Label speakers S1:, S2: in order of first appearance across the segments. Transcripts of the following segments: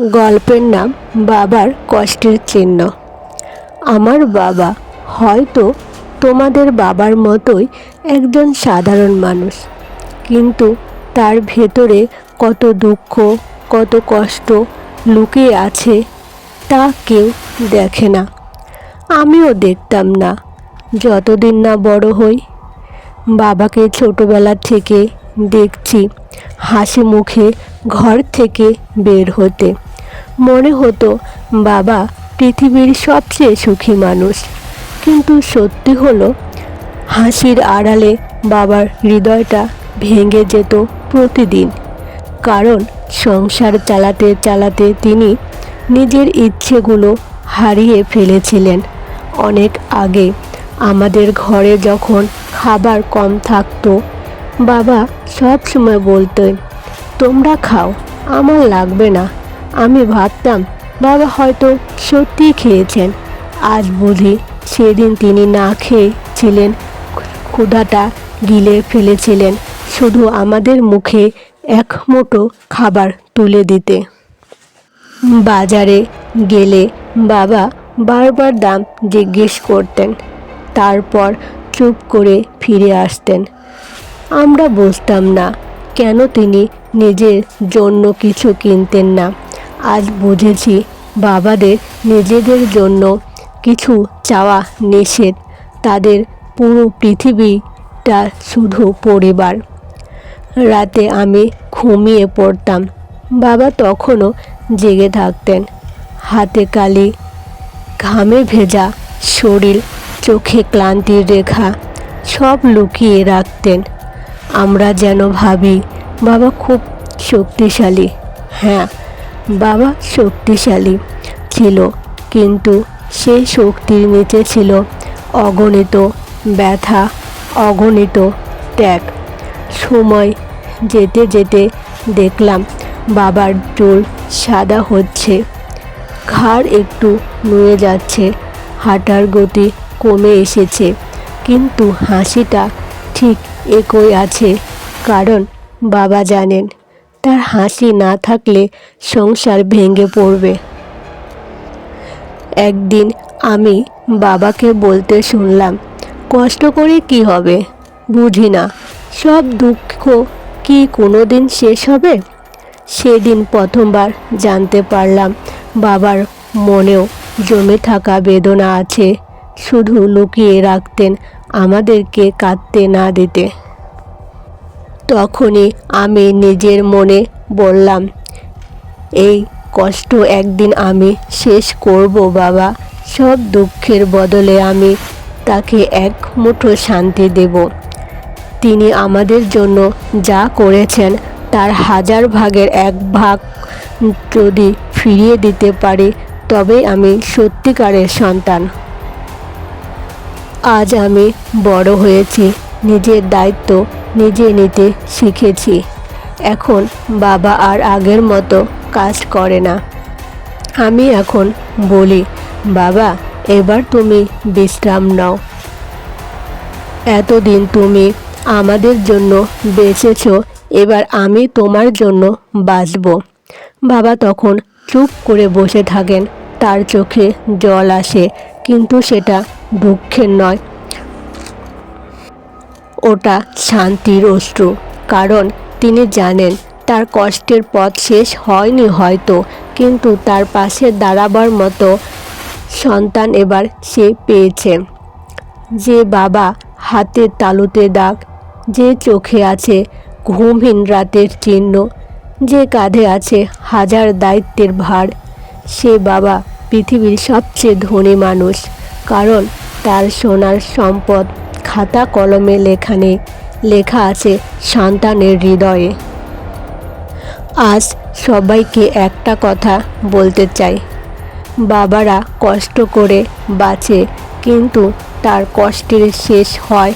S1: গল্পের নাম বাবার কষ্টের চিহ্ন। আমার বাবা হয়তো তোমাদের বাবার মতোই একজন সাধারণ মানুষ, কিন্তু তার ভেতরে কত দুঃখ, কত কষ্ট লুকিয়ে আছে তা কেউ দেখে না। আমিও দেখতাম না, যতদিন না বড় হই। বাবাকে ছোটোবেলা থেকে দেখছি হাসি মুখে ঘর থেকে বের হতে। মনে হতো, বাবা পৃথিবীর সবচেয়ে সুখী মানুষ। কিন্তু সত্যি হলো, হাসির আড়ালে বাবার হৃদয়টা ভেঙে যেত প্রতিদিন। কারণ সংসার চালাতে চালাতে তিনি নিজের ইচ্ছেগুলো হারিয়ে ফেলেছিলেন। অনেক আগে আমাদের ঘরে যখন খাবার কম থাকতো, বাবা সব সময় বলতেন, তোমরা খাও, আমার লাগবে না। আমি ভাবতাম বাবা হয়তো সত্যিই খেয়েছেন। আজ বুঝি সেদিন তিনি না খেয়েছিলেন, ক্ষুধাটা গিলে ফেলেছিলেন শুধু আমাদের মুখে এক মুঠো খাবার তুলে দিতে। বাজারে গেলে বাবা বারবার দাম জিজ্ঞেস করতেন, তারপর চুপ করে ফিরে আসতেন। আমরা বুঝতাম না কেন তিনি নিজের জন্য কিছু কিনতেন না। আজ বুঝেছি বাবাদের নিজেদের জন্য কিছু চাওয়া নিষেধ। তাদের পুরো পৃথিবীটা শুধু পরিবার। রাতে আমি ঘুমিয়ে পড়তাম। বাবা তখনও জেগে থাকতেন। হাতে কালি, ঘামে ভেজা শরীর, চোখে ক্লান্তির রেখা, সব লুকিয়ে রাখতেন। আমরা যেন ভাবি, বাবা খুব শক্তিশালী। হ্যাঁ বাবা শক্তিশালী ছিল, কিন্তু সেই শক্তির নিচে ছিল অগণিত ব্যথা, অগণিত ত্যাগ। সময় যেতে যেতে দেখলাম বাবার চুল সাদা হচ্ছে, ঘাড় একটু নুয়ে যাচ্ছে, হাঁটার গতি কমে এসেছে, কিন্তু হাসিটা ঠিক একই আছে, কারণ বাবা জানেন তার হাসি না থাকলে সংসার ভেঙে পড়বে। একদিন আমি বাবাকে বলতে শুনলাম, কষ্ট করে কি হবে? বুঝি না। সব দুঃখ কি কোনো দিন শেষ হবে? সেদিন প্রথমবার জানতে পারলাম, বাবার মনেও জমে থাকা বেদনা আছে। শুধু লুকিয়ে রাখতেন আমাদেরকে কাঁদতে না দিতে। তখনই আমি নিজের মনে বললাম, এই কষ্ট একদিন আমি শেষ করব, বাবা। সব দুঃখের বদলে আমি তাকে এক মুঠো শান্তি দেব। তিনি আমাদের জন্য যা করেছেন, তার হাজার ভাগের এক ভাগ যদি ফিরিয়ে দিতে পারি, তবে আমি সত্যিকারের সন্তান। আজ আমি বড় হয়েছি। নিজের দায়িত্ব নিজে নিতে শিখেছি। এখন বাবা আর আগের মতো কাজ করে না। আমি এখন বলি, বাবা, এবার তুমি বিশ্রাম নাও। এতদিন তুমি আমাদের জন্য বেঁচেছ, এবার আমি তোমার জন্য বাঁচব। বাবা তখন চুপ করে বসে থাকেন। তার চোখে জল আসে, কিন্তু সেটা দুঃখের নয়। ওটা শান্তির অশ্রু। কারণ তিনি জানেন, তার কষ্টের পথ শেষ হয়নি হয়তো, কিন্তু তার পাশে দাঁড়াবার মতো সন্তান এবার সে পেয়েছে। যে বাবা হাতের তালুতে দাগ, যে চোখে আছে ঘুমহীন রাতের চিহ্ন, যে কাঁধে আছে হাজার দায়িত্বের ভার, সে বাবা পৃথিবীর সবচেয়ে ধনী মানুষ। কারণ তার সোনার সম্পদ খাতা কলমে লেখানে লেখা আছে সন্তানের হৃদয়ে। আজ সবাইকে একটা কথা বলতে চাই। বাবারা কষ্ট করে বাঁচে, কিন্তু তার কষ্টের শেষ হয়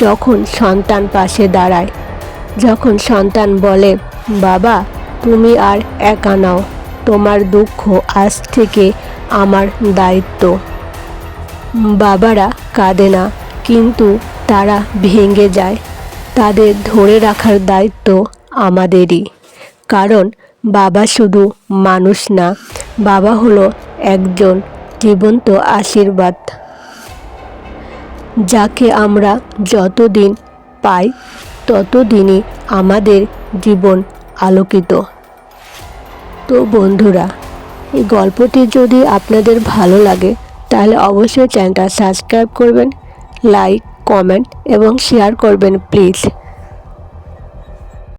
S1: যখন সন্তান পাশে দাঁড়ায়। যখন সন্তান বলে, বাবা, তুমি আর একা নাও, তোমার দুঃখ আজ থেকে আমার দায়িত্ব। বাবারা কাঁদে না। কিন্তু তারা ভেঙে যায়। তাদের ধরে রাখার দায়িত্ব আমাদেরই। কারণ বাবা শুধু মানুষ না, বাবা হলো একজন জীবন্ত আশীর্বাদ। যাকে আমরা যতদিন পাই, ততদিনই আমাদের জীবন আলোকিত। তো বন্ধুরা, এই গল্পটি যদি আপনাদের ভালো লাগে, তাহলে অবশ্যই চ্যানেলটা সাবস্ক্রাইব করবেন। লাইক কমেন্ট এবং শেয়ার করবেন প্লিজ।